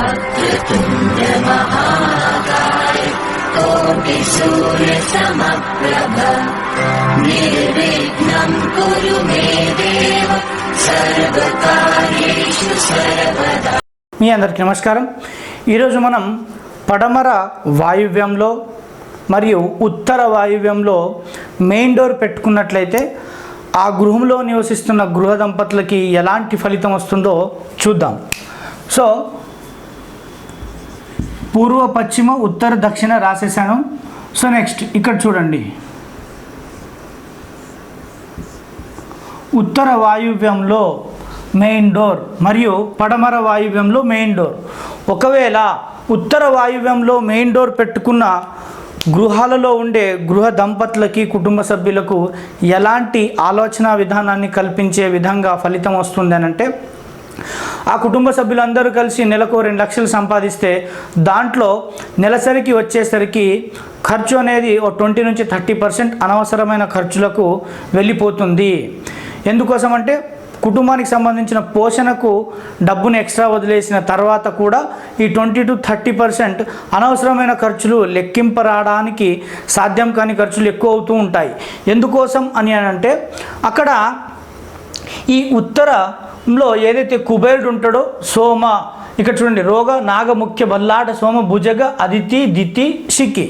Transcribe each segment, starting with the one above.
वक्रतुण्ड महाकाय कोटिसूर्यसमप्रभ निर्विघ्नं कुरु मे देव सर्वकार्येषु सर्वदा మీ అందరికీ నమస్కారం ఈరోజు మనం పడమర వాయువ్యంలో మరియు ఉత్తర వాయువ్యంలో మెయిన్ డోర్ పెట్టుకున్నట్లయితే ఆ గృహంలో నివసిస్తున్న గృహ దంపతులకి ఎలాంటి ఫలితం వస్తుందో చూద్దాం సో పూర్వ పశ్చిమ ఉత్తర దక్షిణ రాసేసాను సో నెక్స్ట్ ఇక్కడ చూడండి. ఉత్తర వాయువ్యంలో మెయిన్ డోర్ మరియు పడమర వాయువ్యంలో మెయిన్ డోర్. ఒకవేళ ఉత్తర వాయువ్యంలో మెయిన్ డోర్ పెట్టుకున్న గృహాలలో ఉండే గృహ దంపతులకి కుటుంబ సభ్యులకు ఎలాంటి ఆలోచన విధానాన్ని కల్పించే విధంగా ఫలితం వస్తుంది అని అంటే ఆ కుటుంబ సభ్యులందరూ కలిసి నెలకు రెండు లక్షలు సంపాదిస్తే దాంట్లో నెలసరికి వచ్చేసరికి ఖర్చు అనేది ఓ ట్వంటీ నుంచి థర్టీ పర్సెంట్ అనవసరమైన ఖర్చులకు వెళ్ళిపోతుంది. ఎందుకోసం అంటే కుటుంబానికి సంబంధించిన పోషణకు డబ్బును ఎక్స్ట్రా వదిలేసిన తర్వాత కూడా ఈ ట్వంటీ టు థర్టీ పర్సెంట్ అనవసరమైన ఖర్చులు లెక్కింపరాడానికి సాధ్యం కాని ఖర్చులు ఎక్కువ అవుతూ ఉంటాయి. ఎందుకోసం అని అంటే అక్కడ ఈ ఉత్తర లో ఏదైతే కుబేరుడు ఉంటాడో సోమ ఇక్కడ చూడండి రోగ నాగముఖ్య బల్లాట సోమ భుజగ అదితి దితి షికి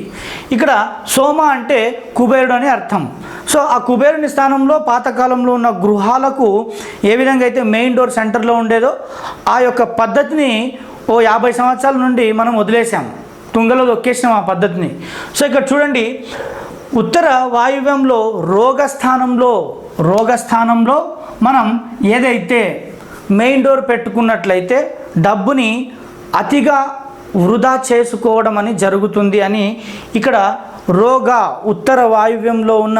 ఇక్కడ సోమ అంటే కుబేరుడు అని అర్థం. సో ఆ కుబేరుని స్థానంలో పాతకాలంలో ఉన్న గృహాలకు ఏ విధంగా అయితే మెయిన్ డోర్ సెంటర్లో ఉండేదో ఆ యొక్క పద్ధతిని ఓ యాభై సంవత్సరాల నుండి మనం వదిలేసాం తుంగలో దొక్కేసినాం ఆ పద్ధతిని. సో ఇక్కడ చూడండి ఉత్తర వాయువ్యంలో రోగస్థానంలో రోగస్థానంలో మనం ఏదైతే మెయిన్ డోర్ పెట్టుకున్నట్లయితే డబ్బుని అతిగా వృధా చేసుకోవడం అని జరుగుతుంది అని ఇక్కడ రోగ ఉత్తర వాయువ్యంలో ఉన్న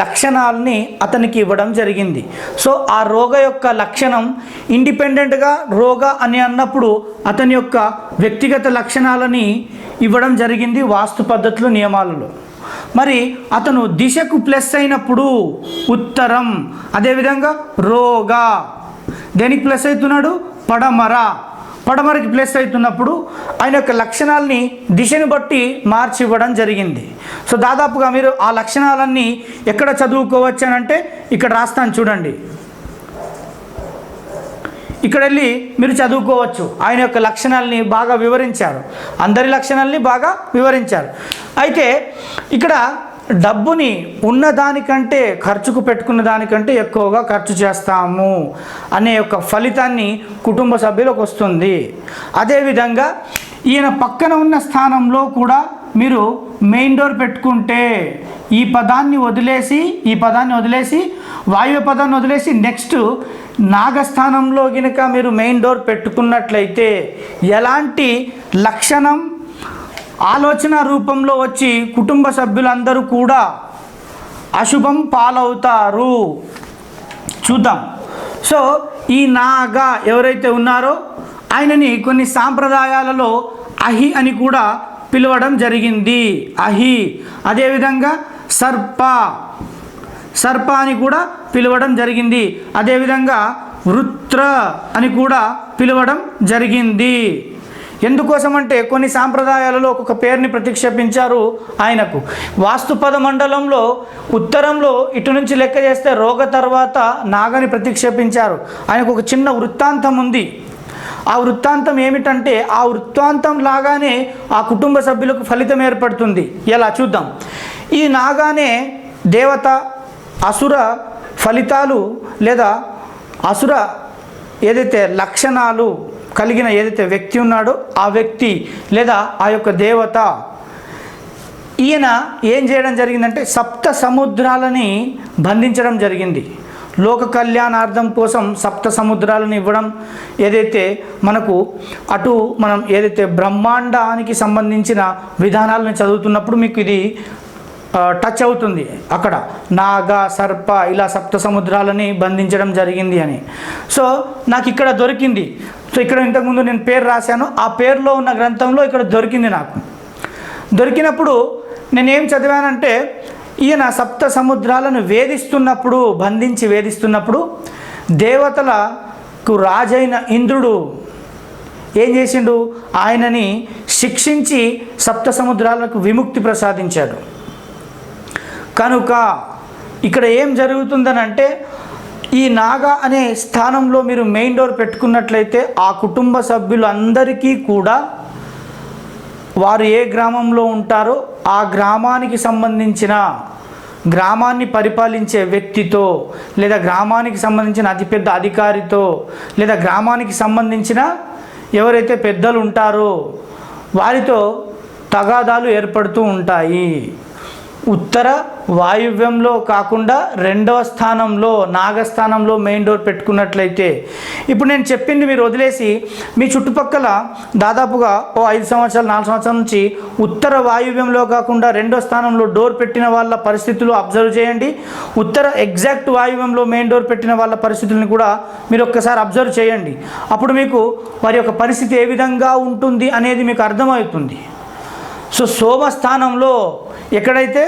లక్షణాలని అతనికి ఇవ్వడం జరిగింది. సో ఆ రోగ యొక్క లక్షణం ఇండిపెండెంట్గా రోగ అని అన్నప్పుడు అతని యొక్క వ్యక్తిగత లక్షణాలని ఇవ్వడం జరిగింది వాస్తు పద్ధతులు నియమాలలో. మరి అతను దిశకు ప్లస్ అయినప్పుడు ఉత్తరం. అదేవిధంగా రోగ. దేనికి ప్లస్ అవుతున్నాడు? పడమర. పడమరకి ప్లస్ అవుతున్నప్పుడు ఆయన యొక్క లక్షణాలని దిశను బట్టి మార్చి ఇవ్వడం జరిగింది. సో దాదాపుగా మీరు ఆ లక్షణాలన్నీ ఎక్కడ చదువుకోవచ్చు అని అంటే ఇక్కడ రాస్తాను చూడండి. ఇక్కడ వెళ్ళి మీరు చదువుకోవచ్చు. ఆయన యొక్క లక్షణాలని బాగా వివరించారు. అందరి లక్షణాలని బాగా వివరించారు. అయితే ఇక్కడ డబ్బుని ఉన్నదానికంటే ఖర్చుకు పెట్టుకున్న దానికంటే ఎక్కువగా ఖర్చు చేస్తాము అనే యొక్క ఫలితాన్ని కుటుంబ సభ్యులకు వస్తుంది. అదేవిధంగా ఈయన పక్కన ఉన్న స్థానంలో కూడా మీరు మెయిన్ డోర్ పెట్టుకుంటే ఈ పదాన్ని వదిలేసి ఈ పదాన్ని వదిలేసి వాయువ్య పదాన్ని వదిలేసి నెక్స్ట్ నాగస్థానంలో గినక మీరు మెయిన్ డోర్ పెట్టుకున్నట్లయితే ఎలాంటి లక్షణం ఆలోచన రూపంలో వచ్చి కుటుంబ సభ్యులందరూ కూడా అశుభం పాలవుతారు. చూద్దాం. సో ఈ నాగ ఎవరైతే ఉన్నారో ఆయనని కొన్ని సాంప్రదాయాలలో అహి అని కూడా పిలవడం జరిగింది. అహి. అదేవిధంగా సర్ప. సర్ప అని కూడా పిలవడం జరిగింది. అదేవిధంగా వృత్ర అని కూడా పిలవడం జరిగింది. ఎందుకోసం అంటే కొన్ని సాంప్రదాయాలలో ఒక్కొక్క పేరుని ప్రతిక్షేపించారు ఆయనకు. వాస్తుపద మండలంలో ఉత్తరంలో ఇటు నుంచి లెక్క చేస్తే రోగ తర్వాత నాగని ప్రతిక్షేపించారు. ఆయనకు ఒక చిన్న వృత్తాంతం ఉంది. ఆ వృత్తాంతం ఏమిటంటే ఆ వృత్తాంతం లాగానే ఆ కుటుంబ సభ్యులకు ఫలితం ఏర్పడుతుంది. ఎలా చూద్దాం. ఈ నాగానే దేవత అసుర ఫలితాలు లేదా అసుర ఏదైతే లక్షణాలు కలిగిన ఏదైతే వ్యక్తి ఉన్నాడో ఆ వ్యక్తి లేదా ఆ యొక్క దేవత ఈయన ఏం చేయడం జరిగిందంటే సప్త సముద్రాలని బంధించడం జరిగింది. లోక కళ్యాణార్థం కోసం సప్త సముద్రాలను ఇవ్వడం ఏదైతే మనకు అటు మనం ఏదైతే బ్రహ్మాండానికి సంబంధించిన విధానాలను చదువుతున్నప్పుడు మీకు ఇది టచ్ అవుతుంది. అక్కడ నాగ సర్ప ఇలా సప్త సముద్రాలని బంధించడం జరిగింది అని. సో నాకు ఇక్కడ దొరికింది. సో ఇక్కడ ఇంతకుముందు నేను పేరు రాశాను. ఆ పేరులో ఉన్న గ్రంథంలో ఇక్కడ దొరికింది నాకు. దొరికినప్పుడు నేనేం చదివానంటే ఈయన సప్త సముద్రాలను వేధిస్తున్నప్పుడు బంధించి వేధిస్తున్నప్పుడు దేవతలకు రాజైన ఇంద్రుడు ఏం చేసిండు? ఆయనని శిక్షించి సప్త సముద్రాలకు విముక్తి ప్రసాదించాడు. కనుక ఇక్కడ ఏం జరుగుతుందని అంటే ఈ నాగా అనే స్థానంలో మీరు మెయిన్ డోర్ పెట్టుకున్నట్లయితే ఆ కుటుంబ సభ్యులు అందరికీ కూడా వారు ఏ గ్రామంలో ఉంటారో ఆ గ్రామానికి సంబంధించిన గ్రామాన్ని పరిపాలించే వ్యక్తితో లేదా గ్రామానికి సంబంధించిన అతిపెద్ద అధికారితో లేదా గ్రామానికి సంబంధించిన ఎవరైతే పెద్దలు ఉంటారో వారితో తగాదాలు ఏర్పడుతూ ఉంటాయి. ఉత్తర వాయువ్యంలో కాకుండా రెండవ స్థానంలో నాగస్థానంలో మెయిన్ డోర్ పెట్టుకున్నట్లయితే. ఇప్పుడు నేను చెప్పింది మీరు వదిలేసి మీ చుట్టుపక్కల దాదాపుగా ఓ ఐదు సంవత్సరాలు నాలుగు సంవత్సరాల నుంచి ఉత్తర వాయువ్యంలో కాకుండా రెండో స్థానంలో డోర్ పెట్టిన వాళ్ళ పరిస్థితులు అబ్జర్వ్ చేయండి. ఉత్తర ఎగ్జాక్ట్ వాయువ్యంలో మెయిన్ డోర్ పెట్టిన వాళ్ళ పరిస్థితులను కూడా మీరు ఒక్కసారి అబ్జర్వ్ చేయండి. అప్పుడు మీకు వారి యొక్క పరిస్థితి ఏ విధంగా ఉంటుంది అనేది మీకు అర్థమవుతుంది. సో శోభ స్థానంలో ఎక్కడైతే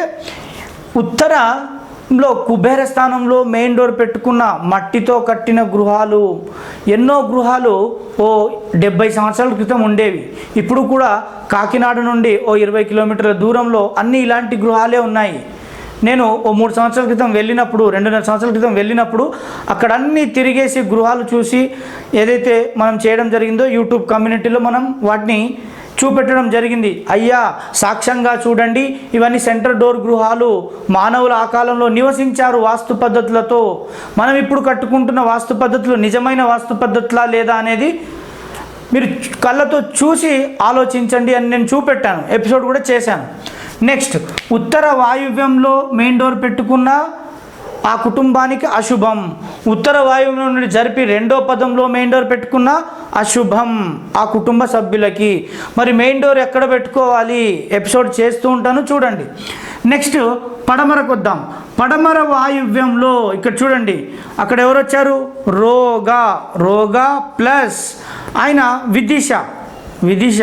ఉత్తరంలో కుబేర స్థానంలో మెయిన్ డోర్ పెట్టుకున్న మట్టితో కట్టిన గృహాలు ఎన్నో గృహాలు ఓ డెబ్బై సంవత్సరాల క్రితం ఉండేవి. ఇప్పుడు కూడా కాకినాడ నుండి ఓ ఇరవై కిలోమీటర్ల దూరంలో అన్ని ఇలాంటి గృహాలే ఉన్నాయి. నేను ఓ మూడు సంవత్సరాల క్రితం వెళ్ళినప్పుడు రెండున్నర సంవత్సరాల క్రితం వెళ్ళినప్పుడు అక్కడ అన్ని తిరిగేసి గృహాలు చూసి ఏదైతే మనం చేయడం జరిగిందో యూట్యూబ్ కమ్యూనిటీలో మనం వాటిని చూపెట్టడం జరిగింది. అయ్యా సాక్ష్యంగా చూడండి. ఇవన్నీ సెంటర్ డోర్ గృహాలు. మానవులు ఆ కాలంలో నివసించారు వాస్తు పద్ధతులతో. మనం ఇప్పుడు కట్టుకుంటున్న వాస్తు పద్ధతులు నిజమైన వాస్తు పద్ధతులా లేదా అనేది మీరు కళ్ళతో చూసి ఆలోచించండి అని నేను చూపెట్టాను. ఎపిసోడ్ కూడా చేశాను. నెక్స్ట్ ఉత్తర వాయువ్యంలో మెయిన్ డోర్ పెట్టుకున్న ఆ కుటుంబానికి అశుభం. ఉత్తర వాయువ్యం నుండి జరిపి రెండో పదంలో మెయిన్ డోర్ పెట్టుకున్న అశుభం ఆ కుటుంబ సభ్యులకి. మరి మెయిన్ డోర్ ఎక్కడ పెట్టుకోవాలి? ఎపిసోడ్ చేస్తూ ఉంటాను చూడండి. నెక్స్ట్ పడమరకు వద్దాం పడమర వాయువ్యంలో ఇక్కడ చూడండి. అక్కడ ఎవరు వచ్చారు? రోగా రోగా ప్లస్ ఆయన విదిశ విదిశ.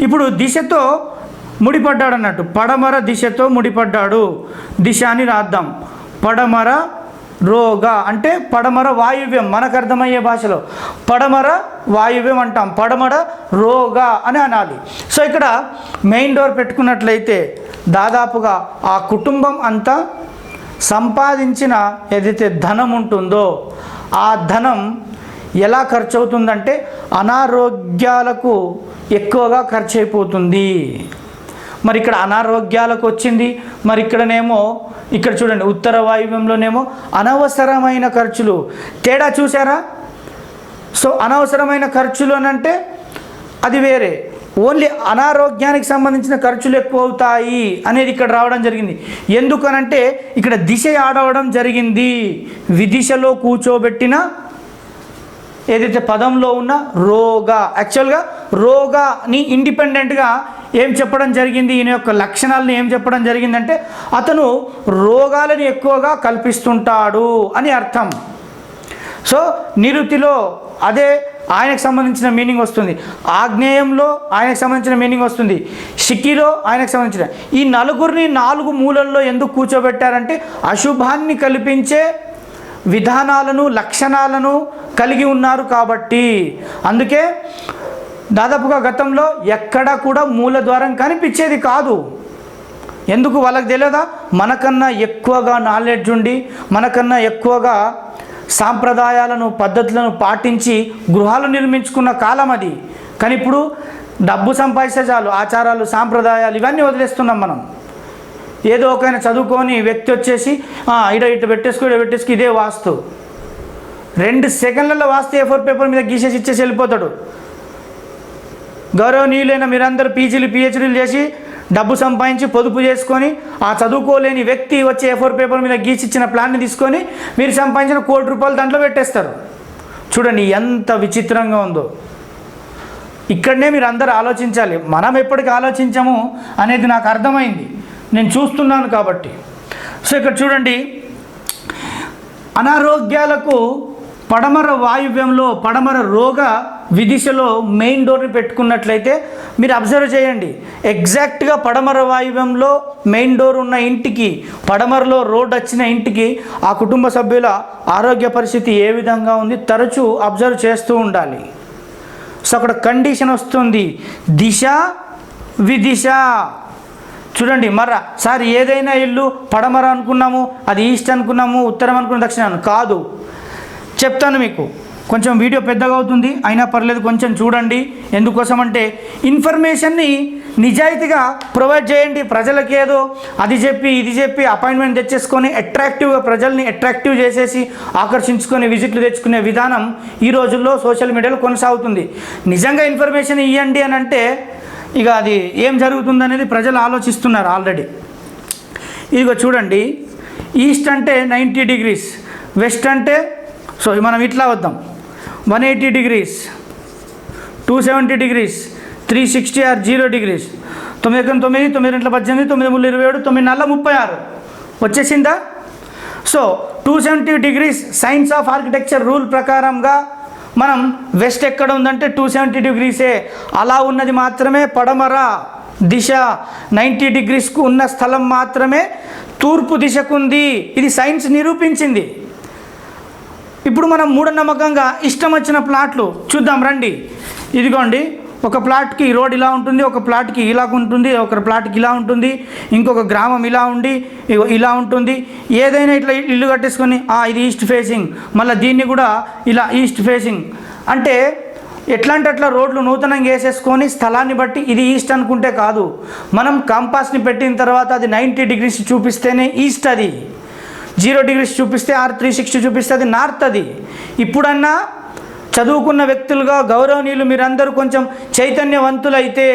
ఇప్పుడు దిశతో ముడిపడ్డాడు అన్నట్టు. పడమర దిశతో ముడిపడ్డాడు. దిశ అని రాద్దాం. పడమర రోగ అంటే పడమర వాయువ్యం మనకు అర్థమయ్యే భాషలో. పడమర వాయువ్యం అంటాం. పడమర రోగ అని అనాలి. సో ఇక్కడ మెయిన్ డోర్ పెట్టుకున్నట్లయితే దాదాపుగా ఆ కుటుంబం అంతా సంపాదించిన ఏదైతే ధనం ఉంటుందో ఆ ధనం ఎలా ఖర్చు అవుతుందంటే అనారోగ్యాలకు ఎక్కువగా ఖర్చు అయిపోతుంది మరి ఇక్కడ అనారోగ్యాలకు వచ్చింది. మరి ఇక్కడనేమో ఇక్కడ చూడండి ఉత్తర వాయువ్యంలోనేమో అనవసరమైన ఖర్చులు. తేడా చూసారా సో అనవసరమైన ఖర్చులు అని అంటే అది వేరే. ఓన్లీ అనారోగ్యానికి సంబంధించిన ఖర్చులు ఎక్కువ అవుతాయి అనేది ఇక్కడ రావడం జరిగింది. ఎందుకనంటే ఇక్కడ దిశ ఆడవడం జరిగింది. విదిశలో కూర్చోబెట్టిన ఏదైతే పదంలో ఉన్న రోగా యాక్చువల్గా రోగాని ఇండిపెండెంట్గా ఏం చెప్పడం జరిగింది ఈయన యొక్క లక్షణాలను ఏం చెప్పడం జరిగిందంటే అతను రోగాలను ఎక్కువగా కల్పిస్తుంటాడు అని అర్థం. సో నిరుతిలో అదే ఆయనకు సంబంధించిన మీనింగ్ వస్తుంది. ఆగ్నేయంలో ఆయనకు సంబంధించిన మీనింగ్ వస్తుంది. షికిలో ఆయనకు సంబంధించిన ఈ నలుగురిని నాలుగు మూలల్లో ఎందుకు కూర్చోబెట్టారంటే అశుభాన్ని కల్పించే విధానాలను లక్షణాలను కలిగి ఉన్నారు కాబట్టి. అందుకే దాదాపుగా గతంలో ఎక్కడ కూడా మూల ద్వారం కనిపించేది కాదు. ఎందుకు వాళ్ళకి తెలియదా? మనకన్నా ఎక్కువగా నాలెడ్జ్ ఉండి మనకన్నా ఎక్కువగా సాంప్రదాయాలను పద్ధతులను పాటించి గృహాలు నిర్మించుకున్న కాలం అది. కానీ ఇప్పుడు డబ్బు సంపాదిస్తే చాలు ఆచారాలు సాంప్రదాయాలు ఇవన్నీ వదిలేస్తున్నాం మనం. ఏదో ఒకైనా చదువుకొని వ్యక్తి వచ్చేసి ఇడ ఇటు పెట్టేసుకో ఇడ పెట్టేసుకో ఇదే వాస్తు. రెండు సెకండ్లలో వాస్తు ఏ ఫోర్ పేపర్ మీద గీసేసి ఇచ్చేసి వెళ్ళిపోతాడు. గౌరవనీయులైన మీరందరూ పీజీలు పిహెచ్డీలు చేసి డబ్బు సంపాదించి పొదుపు చేసుకొని ఆ చదువుకోలేని వ్యక్తి వచ్చి ఏ ఫోర్ పేపర్ మీద గీసిచ్చిన ప్లాన్ని తీసుకొని మీరు సంపాదించిన కోటి రూపాయలు దాంట్లో పెట్టేస్తారు. చూడండి ఎంత విచిత్రంగా ఉందో. ఇక్కడనే మీరు అందరూ ఆలోచించాలి. మనం ఎప్పటికి ఆలోచించము అనేది నాకు అర్థమైంది. నేను చూస్తున్నాను కాబట్టి. సో ఇక్కడ చూడండి అనారోగ్యాలకు పడమర వాయువ్యంలో పడమర రోగ విదిశలో మెయిన్ డోర్ని పెట్టుకున్నట్లయితే మీరు అబ్జర్వ్ చేయండి. ఎగ్జాక్ట్గా పడమర వాయువ్యంలో మెయిన్ డోర్ ఉన్న ఇంటికి పడమరలో రోడ్ వచ్చిన ఇంటికి ఆ కుటుంబ సభ్యుల ఆరోగ్య పరిస్థితి ఏ విధంగా ఉంది తరచూ అబ్జర్వ్ చేస్తూ ఉండాలి. సో అక్కడ కండిషన్ వస్తుంది. దిశ విదిశ. చూడండి మర్ర. సార్ ఏదైనా ఇల్లు పడమర అనుకున్నాము అది ఈస్ట్ అనుకున్నాము ఉత్తరం అనుకున్న దక్షిణం కాదు. చెప్తాను మీకు. కొంచెం వీడియో పెద్దగా అవుతుంది అయినా పర్లేదు కొంచెం చూడండి. ఎందుకోసం అంటే ఇన్ఫర్మేషన్ని నిజాయితీగా ప్రొవైడ్ చేయండి. ప్రజలకి ఏదో అది చెప్పి ఇది చెప్పి అపాయింట్మెంట్ తెచ్చేసుకొని అట్రాక్టివ్గా ప్రజల్ని అట్రాక్టివ్ చేసేసి ఆకర్షించుకొని విజిట్లు తెచ్చుకునే విధానం ఈ రోజుల్లో సోషల్ మీడియాలో కొనసాగుతుంది. నిజంగా ఇన్ఫర్మేషన్ ఇవ్వండి అని అంటే ఇక అది ఏం జరుగుతుందనేది ప్రజలు ఆలోచిస్తున్నారు ఆల్రెడీ. ఇదిగో చూడండి ఈస్ట్ అంటే నైంటీ డిగ్రీస్ వెస్ట్ అంటే సో మనం ఇట్లా వద్దాం. One eighty degrees two seventy degrees three sixty or zero degrees. తొమ్మిది ఎకరం తొమ్మిది తొమ్మిది రెండు పద్దెనిమిది తొమ్మిది మూడు ఇరవై ఏడు తొమ్మిది నల్ల ముప్పై ఆరు. వచ్చేసిందా? So two seventy degrees science of architecture rule ప్రకారంగా మనం వెస్ట్ ఎక్కడ ఉందంటే టూ సెవెంటీ డిగ్రీసే అలా ఉన్నది మాత్రమే పడమర దిశ నైంటీ డిగ్రీస్కు ఉన్న స్థలం మాత్రమే తూర్పు దిశకుంది. ఇది సైన్స్ నిరూపించింది. ఇప్పుడు మనం మూఢనమ్మకంగా ఇష్టం వచ్చిన ప్లాట్లు చూద్దాం రండి. ఇదిగోండి. ఒక ప్లాట్కి రోడ్ ఇలా ఉంటుంది ఒక ప్లాట్కి ఇలా ఉంటుంది ఒక ప్లాట్కి ఇలా ఉంటుంది ఇంకొక గ్రామం ఇలా ఉండి ఇలా ఉంటుంది. ఏదైనా ఇట్లా ఇల్లు కట్టేసుకొని "ఆ, ఇది ఈస్ట్ ఫేసింగ్ మళ్ళీ దీన్ని కూడా ఇలా ఈస్ట్ ఫేసింగ్. అంటే ఎట్లాంటి అట్లా రోడ్లు నూతనంగా వేసేసుకొని స్థలాన్ని బట్టి ఇది ఈస్ట్ అనుకుంటే కాదు. మనం కంపాస్ని పెట్టిన తర్వాత అది నైంటీ డిగ్రీస్ చూపిస్తేనే ఈస్ట్ అది. జీరో డిగ్రీస్ చూపిస్తే ఆర్ త్రీ సిక్స్టీ చూపిస్తే అది నార్త్ అది. ఇప్పుడన్నా చదువుకున్న వ్యక్తులుగా గౌరవనీయులు మీరందరూ కొంచెం చైతన్యవంతులైతే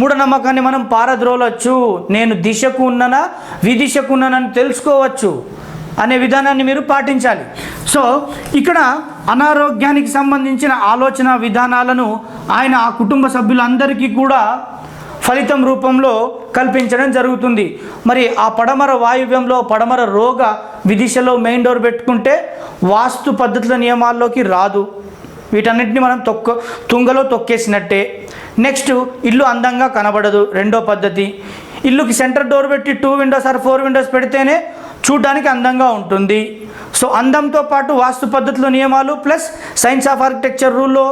మూఢనమ్మకాన్ని మనం పారద్రోలవచ్చు నేను దిశకు ఉన్ననా విదిశకు ఉన్ననని తెలుసుకోవచ్చు అనే విధానాన్ని మీరు పాటించాలి. సో ఇక్కడ అనారోగ్యానికి సంబంధించిన ఆలోచన విధానాలను ఆయన ఆ కుటుంబ సభ్యులందరికీ కూడా ఫలితం రూపంలో కల్పించడం జరుగుతుంది. మరి ఆ పడమర వాయువ్యంలో పడమర రోగ విదిశలో మెయిన్ డోర్ పెట్టుకుంటే వాస్తు పద్ధతుల నియమాల్లోకి రాదు. వీటన్నిటిని మనం తొక్క తుంగలో తొక్కేసినట్టే. నెక్స్ట్ ఇల్లు అందంగా కనబడదు. రెండో పద్ధతి ఇల్లుకి సెంటర్ డోర్ పెట్టి two windows or four windows పెడితేనే చూడడానికి అందంగా ఉంటుంది. సో అందంతో పాటు వాస్తు పద్ధతుల నియమాలు ప్లస్ సైన్స్ ఆఫ్ ఆర్కిటెక్చర్ రూల్లో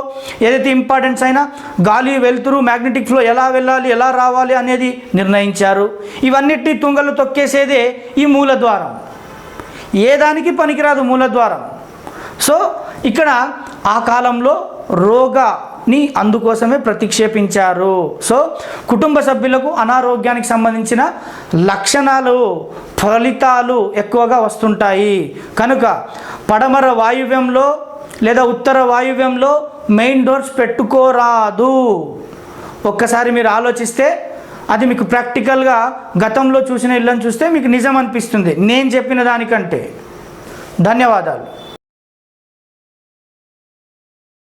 ఏదైతే ఇంపార్టెన్స్ అయినా గాలి వెలుతురు మ్యాగ్నెటిక్ ఫ్లో ఎలా వెళ్ళాలి ఎలా రావాలి అనేది నిర్ణయించారు. ఇవన్నిటినీ తుంగలు తొక్కేసేదే ఈ మూల ద్వారం. ఏ దానికి పనికిరాదు మూలద్వారం సో ఇక్కడ ఆ కాలంలో రోగాని అందుకోసమే ప్రతిక్షేపించారు. సో కుటుంబ సభ్యులకు అనారోగ్యానికి సంబంధించిన లక్షణాలు ఫలితాలు ఎక్కువగా వస్తుంటాయి. కనుక పడమర వాయువ్యంలో లేదా ఉత్తర వాయువ్యంలో మెయిన్ డోర్స్ పెట్టుకోరాదు. ఒక్కసారి మీరు ఆలోచిస్తే అది మీకు ప్రాక్టికల్గా గతంలో చూసిన ఇళ్ళని చూస్తే మీకు నిజం అనిపిస్తుంది. నేను చెప్పిన దానికంటే. ధన్యవాదాలు.